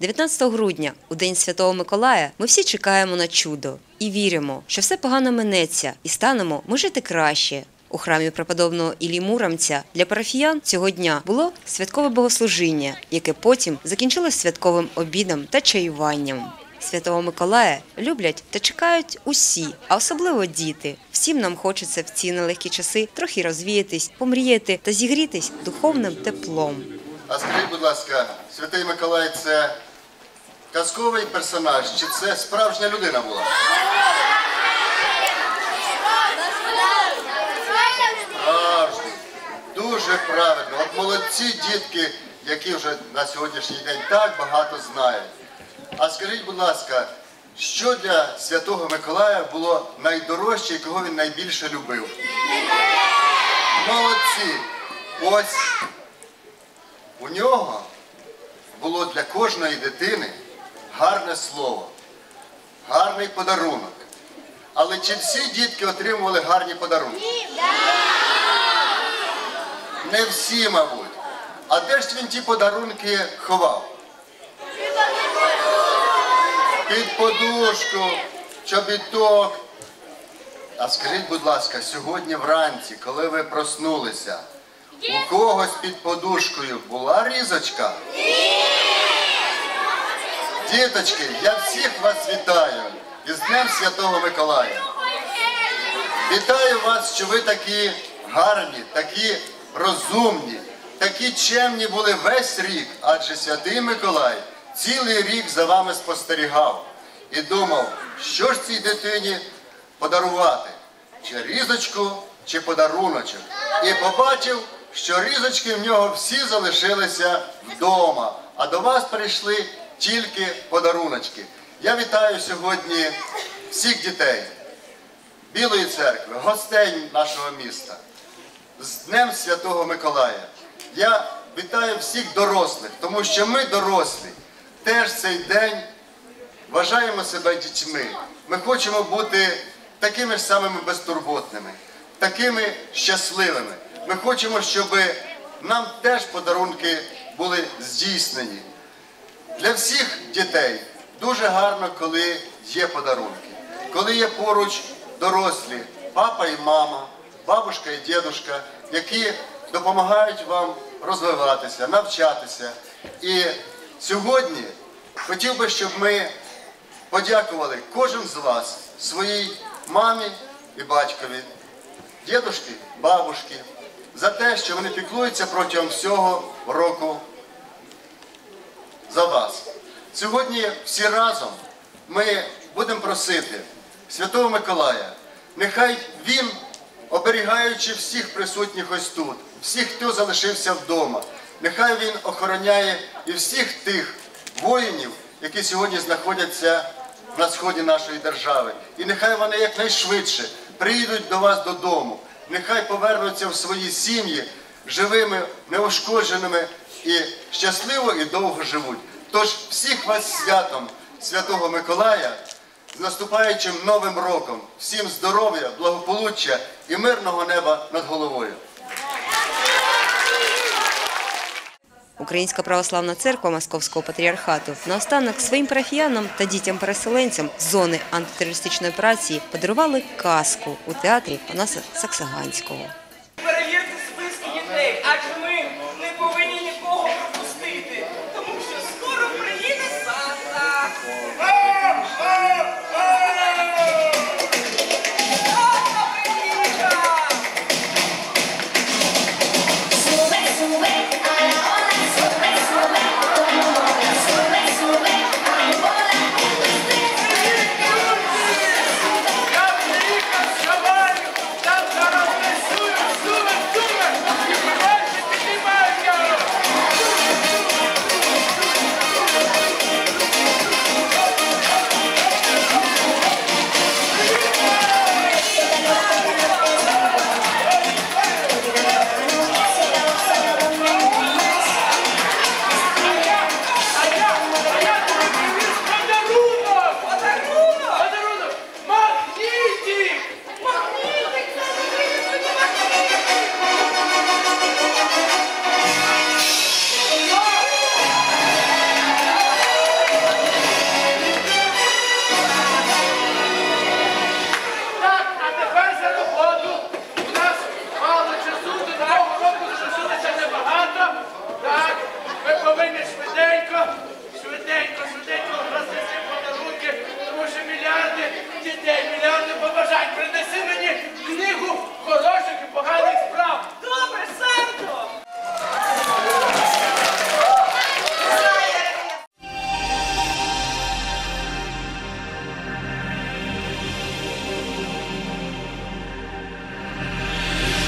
19 грудня, у День Святого Миколая, ми всі чекаємо на чудо і віримо, що все погано минеться і станемо ми жити краще. У храмі преподобного Іллі Муромця для парафіян цього дня було святкове богослужіння, яке потім закінчилось святковим обідом та чаюванням. Святого Миколая люблять та чекають усі, а особливо діти. Всім нам хочеться в ці нелегкі часи трохи розвіятись, помріяти та зігрітись духовним теплом. А скажіть, будь ласка, Святий Миколай це казковий персонаж, чи це справжня людина була? Справжній. Дуже правильно. От молодці дітки, які вже на сьогоднішній день так багато знають. А скажіть, будь ласка, що для Святого Миколая було найдорожче і кого він найбільше любив? Молодці! Ось у нього було для кожної дитини гарне слово, гарний подарунок. Але чи всі дітки отримували гарні подарунки? Не всі, мабуть. А де ж він ті подарунки ховав? Під подушку, чобіток. А скажіть, будь ласка, сьогодні вранці, коли ви проснулися, у когось під подушкою була різочка? Діточки, я всіх вас вітаю із Днем Святого Миколая. Вітаю вас, що ви такі гарні, такі розумні, такі чемні були весь рік, адже святий Миколай цілий рік за вами спостерігав і думав, що ж цій дитині подарувати, чи різочку, чи подаруночок. І побачив, що різочки в нього всі залишилися вдома, а до вас прийшли тільки подаруночки. Я вітаю сьогодні всіх дітей. Білої церкви, гостей нашого міста з Днем Святого Миколая. Я вітаю всіх дорослих, тому що ми дорослі теж цей день вважаємо себе дітьми. Ми хочемо бути такими ж самими безтурботними, такими щасливими. Ми хочемо, щоб нам теж подарунки були здійснені. Для всіх дітей дуже гарно, коли є подарунки, коли є поруч дорослі, папа і мама, бабушка і дідушка, які допомагають вам розвиватися, навчатися. І сьогодні хотів би, щоб ми подякували кожен з вас своїй мамі і батькові, дідушки, бабушки, за те, що вони піклуються протягом всього року за вас. Сьогодні всі разом ми будемо просити Святого Миколая, нехай він, оберігаючи всіх присутніх ось тут, всіх, хто залишився вдома, нехай він охороняє і всіх тих воїнів, які сьогодні знаходяться на сході нашої держави. І нехай вони якнайшвидше приїдуть до вас додому, нехай повернуться в свої сім'ї живими, неушкодженими і щасливо і довго живуть. Тож всіх вас святом Святого Миколая, з наступаючим Новим роком, всім здоров'я, благополуччя і мирного неба над головою. Українська православна церква Московського патріархату наостанок своїм парафіянам та дітям-переселенцям з зони антитерористичної операції подарували казку у театрі Панаса Саксаганського.